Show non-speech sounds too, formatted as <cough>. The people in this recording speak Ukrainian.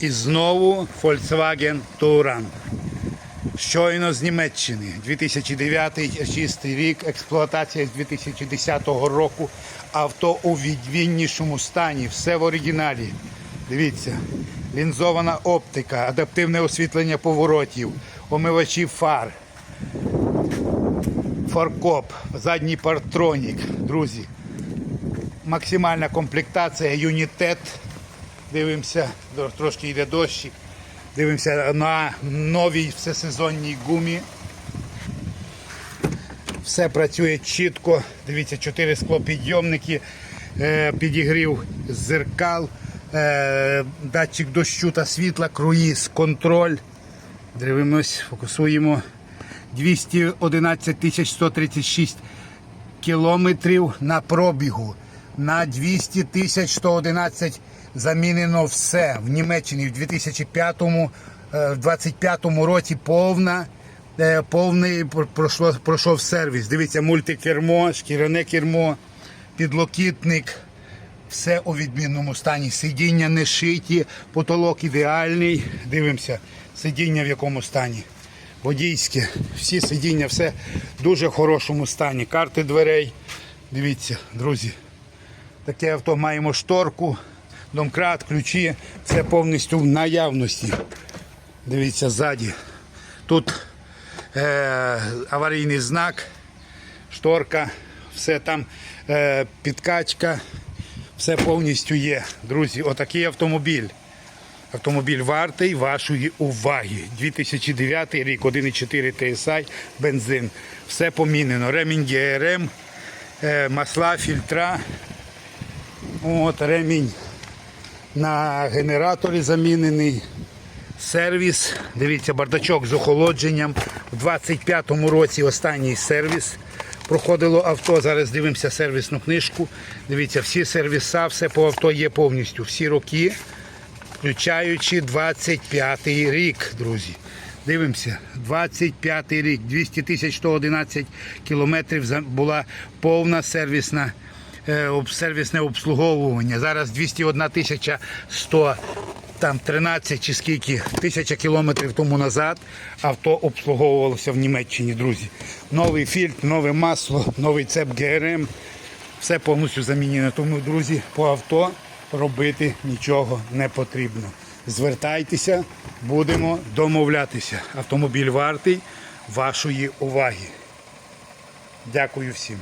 І знову Volkswagen Touran. Щойно з Німеччини. 2009 чистий рік, експлуатація з 2010 року. Авто у відміннішому стані, все в оригіналі. Дивіться, лінзована оптика, адаптивне освітлення поворотів, омивачі фар, фаркоп, задній партронік. Друзі, максимальна комплектація, юнітет. Дивимося, трошки йде дощик. Дивимося на новій всесезонній гумі. Все працює чітко. Дивіться, чотири склопідйомники, е, підігрів зеркал, е, датчик дощу та світла, круїз, контроль. Дивимось, фокусуємо. 211 136 кілометрів на пробігу. На 200 тисяч 111 замінено все. В Німеччині в 2005 е, в 25 році повна, е, повний пройшло, пройшов сервіс. Дивіться, мультикермо, шкіряне кермо, підлокітник. Все у відмінному стані. Сидіння не шиті, потолок ідеальний. Дивимося, сидіння в якому стані. Водійське, всі сидіння, все в дуже хорошому стані. Карти дверей. Дивіться, друзі. Таке авто маємо шторку, домкрат, ключі. Все повністю в наявності. Дивіться ззаді. Тут е, аварійний знак, шторка, все там е, підкачка, все повністю є. Друзі, отакий автомобіль. Автомобіль вартий вашої уваги. 2009 рік, 1,4 TSI, бензин. Все помінено. Ремінь ГРМ, е, масла, фільтра. От ремінь на генераторі замінений. Сервіс. Дивіться, бардачок з охолодженням. У 25-му році останній сервіс. Проходило авто. Зараз дивимося сервісну книжку. Дивіться, всі сервіса, все по авто є повністю. Всі роки, включаючи 25-й рік, друзі. Дивимося, 25-й рік, 200 тисяч 111 кілометрів була повна сервісна сервісне обслуговування. Зараз 201 тисяча 100 там 13 чи скільки тисяча кілометрів тому назад авто обслуговувалося в Німеччині, друзі. Новий фільтр, нове масло, <laughs> новий цеп ГРМ. Все повністю замінено. Тому, друзі, по авто робити нічого не потрібно. Звертайтеся, будемо домовлятися. Автомобіль вартий вашої уваги. Дякую всім.